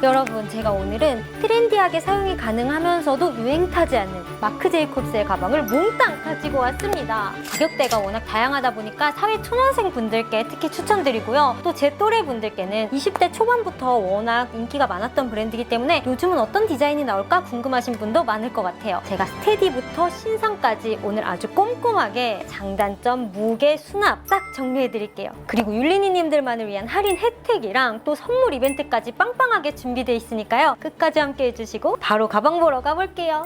여러분 제가 오늘은 트렌디하게 사용이 가능하면서도 유행 타지 않는 마크 제이콥스의 가방을 몽땅 가지고 왔습니다. 가격대가 워낙 다양하다 보니까 사회 초년생 분들께 특히 추천드리고요. 또 제 또래 분들께는 20대 초반부터 워낙 인기가 많았던 브랜드이기 때문에 요즘은 어떤 디자인이 나올까 궁금하신 분도 많을 것 같아요. 제가 스테디부터 신상까지 오늘 아주 꼼꼼하게 장단점, 무게, 수납 싹 정리해 드릴게요. 그리고 율리니님들만을 위한 할인 혜택이랑 또 선물 이벤트까지 빵빵하게 준비 되어 있으니까요. 끝까지 함께 해주시고 바로 가방 보러 가볼게요.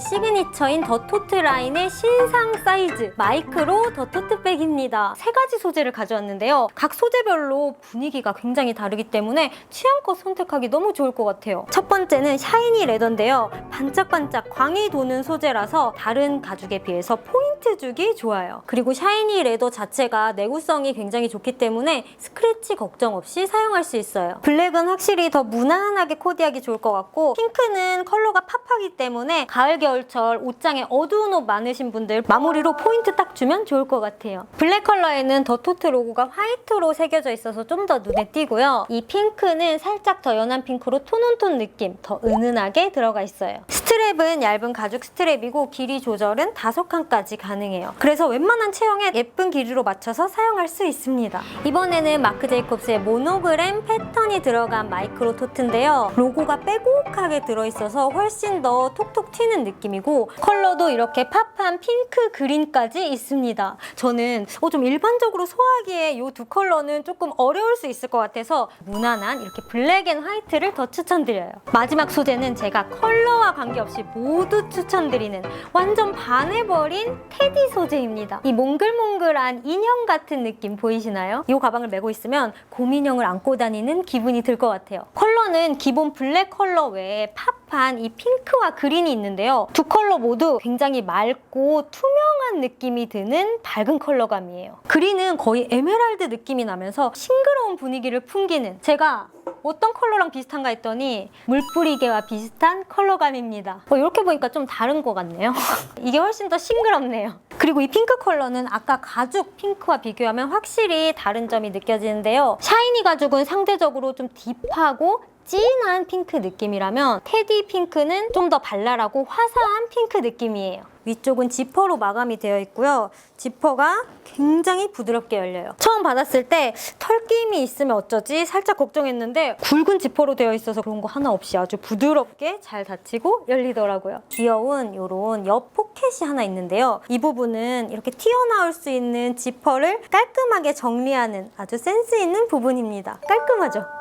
시그니처인 더 토트 라인의 신상 사이즈 마이크로 더 토트백입니다. 세 가지 소재를 가져왔는데요. 각 소재별로 분위기가 굉장히 다르기 때문에 취향껏 선택하기 너무 좋을 것 같아요. 첫 번째는 샤이니 레더인데요. 반짝반짝 광이 도는 소재라서 다른 가죽에 비해서 포인트 주기 좋아요. 그리고 샤이니 레더 자체가 내구성이 굉장히 좋기 때문에 스크래치 걱정 없이 사용할 수 있어요. 블랙은 확실히 더 무난하게 코디하기 좋을 것 같고 핑크는 컬러가 팝하기 때문에 가을 겨울 철 옷장에 어두운 옷 많으신 분들 마무리로 포인트 딱 주면 좋을 것 같아요. 블랙 컬러에는 더 토트 로고가 화이트로 새겨져 있어서 좀 더 눈에 띄고요. 이 핑크는 살짝 더 연한 핑크로 톤온톤 느낌 더 은은하게 들어가 있어요. 스트랩은 얇은 가죽 스트랩이고 길이 조절은 다섯 칸까지 가능해요. 그래서 웬만한 체형에 예쁜 길이로 맞춰서 사용할 수 있습니다. 이번에는 마크 제이콥스의 모노그램 패턴이 들어간 마이크로 토트인데요. 로고가 빼곡하게 들어있어서 훨씬 더 톡톡 튀는 느낌 이고 컬러도 이렇게 팝한 핑크 그린까지 있습니다. 저는 어, 좀 일반적으로 소화하기에 이 두 컬러는 조금 어려울 수 있을 것 같아서 무난한 이렇게 블랙 앤 화이트를 더 추천드려요. 마지막 소재는 제가 컬러와 관계없이 모두 추천드리는 완전 반해버린 테디 소재입니다. 이 몽글몽글한 인형 같은 느낌 보이시나요? 이 가방을 메고 있으면 곰인형을 안고 다니는 기분이 들 것 같아요. 컬러는 기본 블랙 컬러 외에 팝 한 이 핑크와 그린이 있는데요. 두 컬러 모두 굉장히 맑고 투명한 느낌이 드는 밝은 컬러감이에요. 그린은 거의 에메랄드 느낌이 나면서 싱그러운 분위기를 풍기는 제가 어떤 컬러랑 비슷한가 했더니 물뿌리개와 비슷한 컬러감입니다. 어, 이렇게 보니까 좀 다른 것 같네요. 이게 훨씬 더 싱그럽네요. 그리고 이 핑크 컬러는 아까 가죽 핑크와 비교하면 확실히 다른 점이 느껴지는데요. 샤이니 가죽은 상대적으로 좀 딥하고 진한 핑크 느낌이라면 테디 핑크는 좀 더 발랄하고 화사한 핑크 느낌이에요. 위쪽은 지퍼로 마감이 되어 있고요. 지퍼가 굉장히 부드럽게 열려요. 처음 받았을 때 털김이 있으면 어쩌지 살짝 걱정했는데 굵은 지퍼로 되어 있어서 그런 거 하나 없이 아주 부드럽게 잘 닫히고 열리더라고요. 귀여운 이런 옆 포켓이 하나 있는데요. 이 부분은 이렇게 튀어나올 수 있는 지퍼를 깔끔하게 정리하는 아주 센스 있는 부분입니다. 깔끔하죠?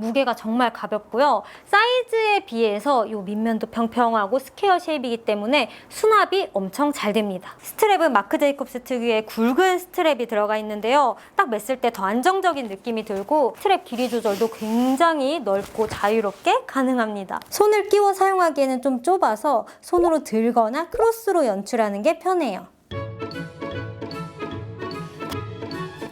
무게가 정말 가볍고요. 사이즈에 비해서 이 밑면도 평평하고 스퀘어 쉐입이기 때문에 수납이 엄청 잘 됩니다. 스트랩은 마크 제이콥스 특유의 굵은 스트랩이 들어가 있는데요. 딱 맸을 때 더 안정적인 느낌이 들고 스트랩 길이 조절도 굉장히 넓고 자유롭게 가능합니다. 손을 끼워 사용하기에는 좀 좁아서 손으로 들거나 크로스로 연출하는 게 편해요.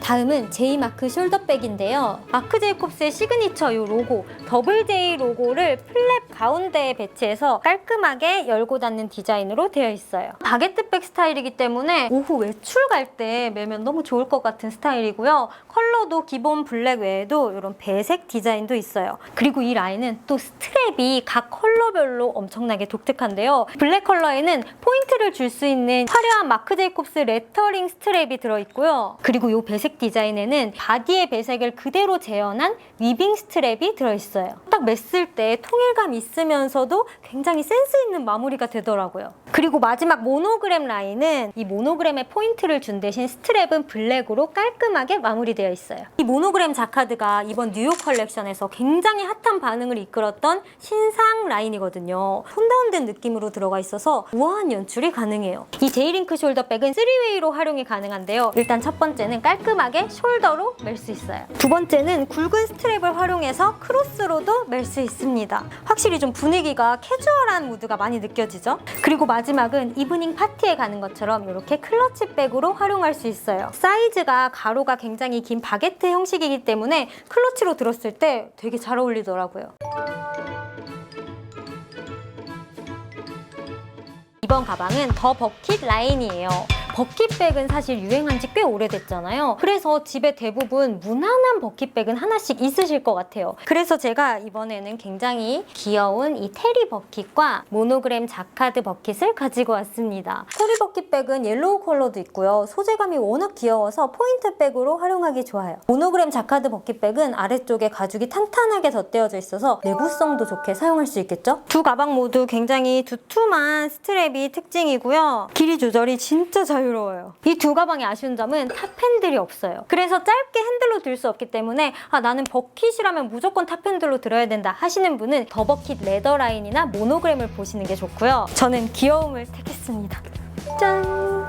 다음은 제이마크 숄더백인데요. 마크 제이콥스의 시그니처 이 로고, 더블 J 로고를 플랩 가운데에 배치해서 깔끔하게 열고 닫는 디자인으로 되어 있어요. 바게트백 스타일이기 때문에 오후 외출 갈 때 매면 너무 좋을 것 같은 스타일이고요. 컬러도 기본 블랙 외에도 이런 배색 디자인도 있어요. 그리고 이 라인은 또 스트랩이 각 컬러별로 엄청나게 독특한데요. 블랙 컬러에는 포인트를 줄 수 있는 화려한 마크 제이콥스 레터링 스트랩이 들어있고요. 그리고 이 배색 디자인에는 바디의 배색을 그대로 재현한 위빙 스트랩이 들어있어요. 딱 맸을 때 통일감 있으면서도 굉장히 센스 있는 마무리가 되더라고요. 그리고 마지막 모노그램 라인은 이 모노그램에 포인트를 준 대신 스트랩은 블랙으로 깔끔하게 마무리되어 있어요. 이 모노그램 자카드가 이번 뉴욕 컬렉션에서 굉장히 핫한 반응을 이끌었던 신상 라인이거든요. 톤다운된 느낌으로 들어가 있어서 우아한 연출이 가능해요. 이 제이링크 숄더백은 3웨이로 활용이 가능한데요. 일단 첫 번째는 깔끔하게 숄더로 멜 수 있어요. 두 번째는 굵은 스트랩을 활용해서 크로스로도 멜 수 있습니다. 확실히 좀 분위기가 캐주얼한 무드가 많이 느껴지죠? 그리고 마지막은 이브닝 파티에 가는 것처럼 이렇게 클러치 백으로 활용할 수 있어요. 사이즈가 가로가 굉장히 긴 바게트 형식이기 때문에 클러치로 들었을 때 되게 잘 어울리더라고요. 이번 가방은 더 버킷 라인이에요. 버킷백은 사실 유행한 지 꽤 오래됐잖아요. 그래서 집에 대부분 무난한 버킷백은 하나씩 있으실 것 같아요. 그래서 제가 이번에는 굉장히 귀여운 이 테리 버킷과 모노그램 자카드 버킷을 가지고 왔습니다. 테리 버킷백은 옐로우 컬러도 있고요. 소재감이 워낙 귀여워서 포인트백으로 활용하기 좋아요. 모노그램 자카드 버킷백은 아래쪽에 가죽이 탄탄하게 덧대어져 있어서 내구성도 좋게 사용할 수 있겠죠? 두 가방 모두 굉장히 두툼한 스트랩이 특징이고요. 길이 조절이 진짜 자유 로워요. 이 두 가방의 아쉬운 점은 탑 핸들이 없어요. 그래서 짧게 핸들로 들 수 없기 때문에 아 나는 버킷이라면 무조건 탑 핸들로 들어야 된다 하시는 분은 더 버킷 레더 라인이나 모노그램을 보시는 게 좋고요. 저는 귀여움을 택했습니다. 짠!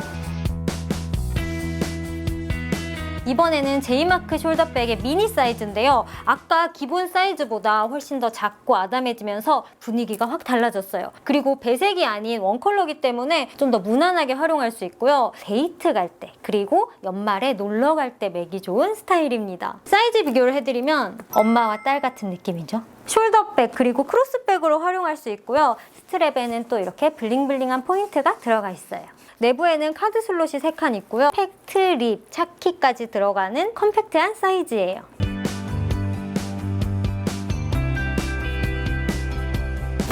이번에는 제이마크 숄더백의 미니 사이즈인데요. 아까 기본 사이즈보다 훨씬 더 작고 아담해지면서 분위기가 확 달라졌어요. 그리고 배색이 아닌 원컬러기 때문에 좀 더 무난하게 활용할 수 있고요. 데이트 갈 때, 그리고 연말에 놀러 갈 때 매기 좋은 스타일입니다. 사이즈 비교를 해드리면 엄마와 딸 같은 느낌이죠. 숄더백 그리고 크로스백으로 활용할 수 있고요. 스트랩에는 또 이렇게 블링블링한 포인트가 들어가 있어요. 내부에는 카드 슬롯이 3칸 있고요. 팩트, 립, 차키까지 들어가는 컴팩트한 사이즈예요.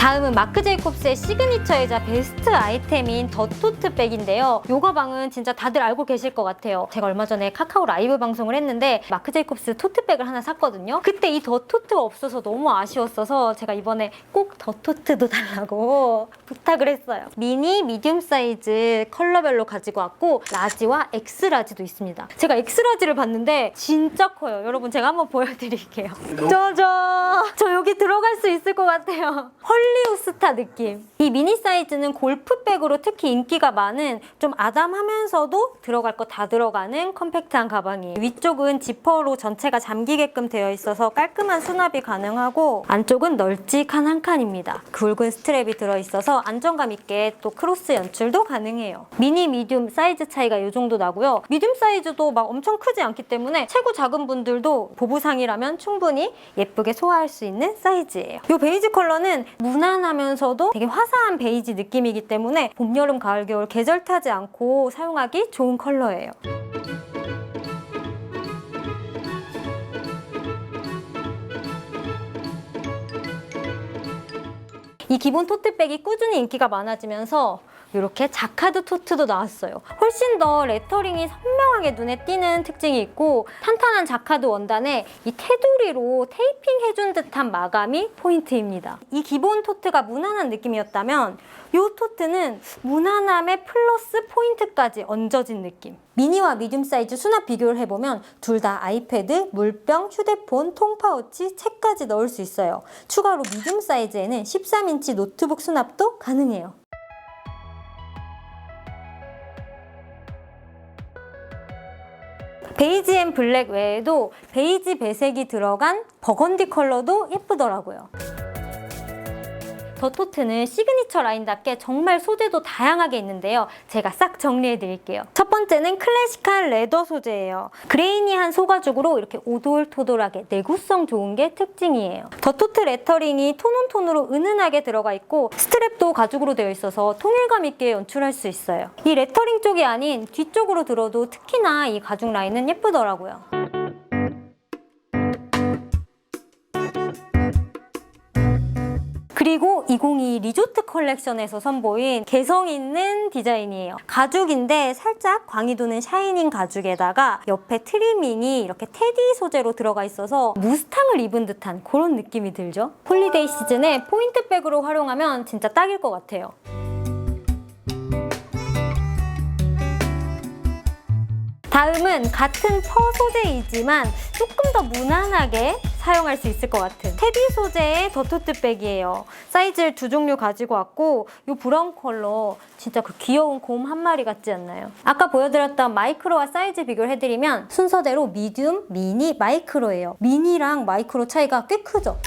다음은 마크 제이콥스의 시그니처이자 베스트 아이템인 더 토트 백인데요. 이 가방은 진짜 다들 알고 계실 것 같아요. 제가 얼마 전에 카카오 라이브 방송을 했는데 마크 제이콥스 토트백을 하나 샀거든요. 그때 이 더 토트가 없어서 너무 아쉬웠어서 제가 이번에 꼭 더 토트도 달라고 부탁을 했어요. 미니, 미디움 사이즈 컬러별로 가지고 왔고 라지와 엑스라지도 있습니다. 제가 엑스라지를 봤는데 진짜 커요. 여러분 제가 한번 보여드릴게요. 저저 저 여기 들어갈 수 있을 것 같아요. 헐리 우드 스타 느낌. 이 미니 사이즈는 골프백으로 특히 인기가 많은 좀 아담하면서도 들어갈 거 다 들어가는 컴팩트한 가방이에요. 위쪽은 지퍼로 전체가 잠기게끔 되어 있어서 깔끔한 수납이 가능하고 안쪽은 널찍한 한 칸입니다. 굵은 스트랩이 들어있어서 안정감 있게 또 크로스 연출도 가능해요. 미니, 미디움 사이즈 차이가 이 정도 나고요. 미디움 사이즈도 막 엄청 크지 않기 때문에 체구 작은 분들도 보부상이라면 충분히 예쁘게 소화할 수 있는 사이즈예요. 이 베이지 컬러는 무 난하면서도 되게 화사한 베이지 느낌이기 때문에 봄, 여름, 가을, 겨울 계절 타지 않고 사용하기 좋은 컬러예요. 이 기본 토트백이 꾸준히 인기가 많아지면서 이렇게 자카드 토트도 나왔어요. 훨씬 더 레터링이 선명하게 눈에 띄는 특징이 있고 탄탄한 자카드 원단에 이 테두리로 테이핑 해준 듯한 마감이 포인트입니다. 이 기본 토트가 무난한 느낌이었다면 이 토트는 무난함에 플러스 포인트까지 얹어진 느낌. 미니와 미디움 사이즈 수납 비교를 해보면 둘 다 아이패드, 물병, 휴대폰, 통파우치, 책까지 넣을 수 있어요. 추가로 미디움 사이즈에는 13인치 노트북 수납도 가능해요. 베이지 앤 블랙 외에도 베이지 배색이 들어간 버건디 컬러도 예쁘더라고요. 더 토트는 시그니처 라인답게 정말 소재도 다양하게 있는데요. 제가 싹 정리해 드릴게요. 첫 번째는 클래식한 레더 소재예요. 그레이니한 소가죽으로 이렇게 오돌토돌하게 내구성 좋은 게 특징이에요. 더 토트 레터링이 톤온톤으로 은은하게 들어가 있고 스트랩도 가죽으로 되어 있어서 통일감 있게 연출할 수 있어요. 이 레터링 쪽이 아닌 뒤쪽으로 들어도 특히나 이 가죽 라인은 예쁘더라고요. 그리고 2022 리조트 컬렉션에서 선보인 개성 있는 디자인이에요. 가죽인데 살짝 광이 도는 샤이닝 가죽에다가 옆에 트리밍이 이렇게 테디 소재로 들어가 있어서 무스탕을 입은 듯한 그런 느낌이 들죠. 홀리데이 시즌에 포인트백으로 활용하면 진짜 딱일 것 같아요. 다음은 같은 퍼 소재이지만 조금 더 무난하게 사용할 수 있을 것 같은 테디 소재의 더토트백이에요. 사이즈를 두 종류 가지고 왔고 이 브라운 컬러 진짜 그 귀여운 곰 한 마리 같지 않나요? 아까 보여드렸던 마이크로와 사이즈 비교를 해드리면 순서대로 미디움, 미니, 마이크로예요. 미니랑 마이크로 차이가 꽤 크죠?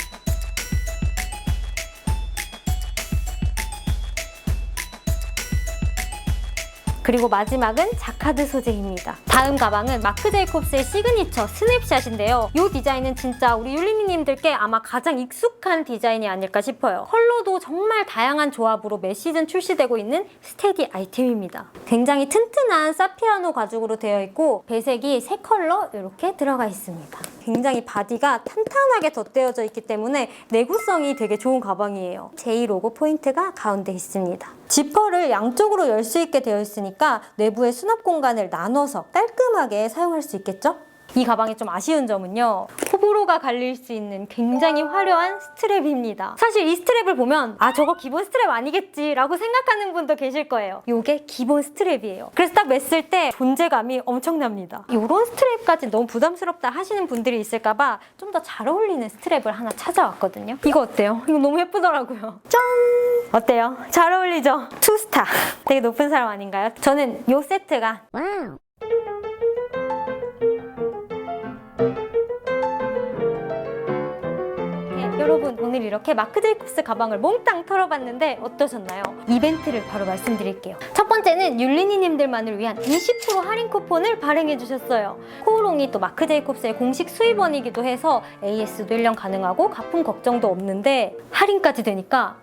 그리고 마지막은 자카드 소재입니다. 다음 가방은 마크 제이콥스의 시그니처 스냅샷인데요. 이 디자인은 진짜 우리 율리니님들께 아마 가장 익숙한 디자인이 아닐까 싶어요. 컬러도 정말 다양한 조합으로 매 시즌 출시되고 있는 스테디 아이템입니다. 굉장히 튼튼한 사피아노 가죽으로 되어 있고 배색이 세 컬러 이렇게 들어가 있습니다. 굉장히 바디가 탄탄하게 덧대어져 있기 때문에 내구성이 되게 좋은 가방이에요. J 로고 포인트가 가운데 있습니다. 지퍼를 양쪽으로 열 수 있게 되어 있으니까 내부의 수납 공간을 나눠서 깔끔하게 사용할 수 있겠죠? 이 가방의 좀 아쉬운 점은요. 호불호가 갈릴 수 있는 굉장히 화려한 스트랩입니다. 사실 이 스트랩을 보면 아 저거 기본 스트랩 아니겠지 라고 생각하는 분도 계실 거예요. 이게 기본 스트랩이에요. 그래서 딱 맸을 때 존재감이 엄청납니다. 이런 스트랩까지 너무 부담스럽다 하시는 분들이 있을까 봐 좀 더 잘 어울리는 스트랩을 하나 찾아왔거든요. 이거 어때요? 이거 너무 예쁘더라고요. 짠! 어때요? 잘 어울리죠? 투스타. 되게 높은 사람 아닌가요? 저는 이 세트가 네, 오늘 이렇게 마크 제이콥스 가방을 몽땅 털어봤는데 어떠셨나요? 이벤트를 바로 말씀드릴게요. 첫 번째는 율리니님들만을 위한 20% 할인 쿠폰을 발행해 주셨어요. 코오롱이 또 마크 제이콥스의 공식 수입원이기도 해서 AS도 1년 가능하고 가품 걱정도 없는데 할인까지 되니까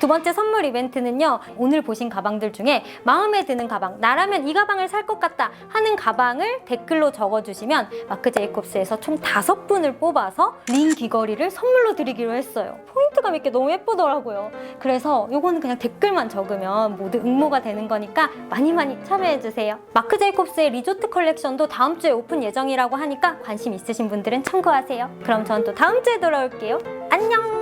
두 번째 선물 이벤트는요. 오늘 보신 가방들 중에 마음에 드는 가방, 나라면 이 가방을 살 것 같다 하는 가방을 댓글로 적어주시면 마크 제이콥스에서 총 다섯 분을 뽑아서 링 귀걸이를 선물로 드리기로 했어요. 포인트감 있게 너무 예쁘더라고요. 그래서 요거는 그냥 댓글만 적으면 모두 응모가 되는 거니까 많이 많이 참여해주세요. 마크 제이콥스의 리조트 컬렉션도 다음 주에 오픈 예정이라고 하니까 관심 있으신 분들은 참고하세요. 그럼 전 또 다음 주에 돌아올게요. 안녕!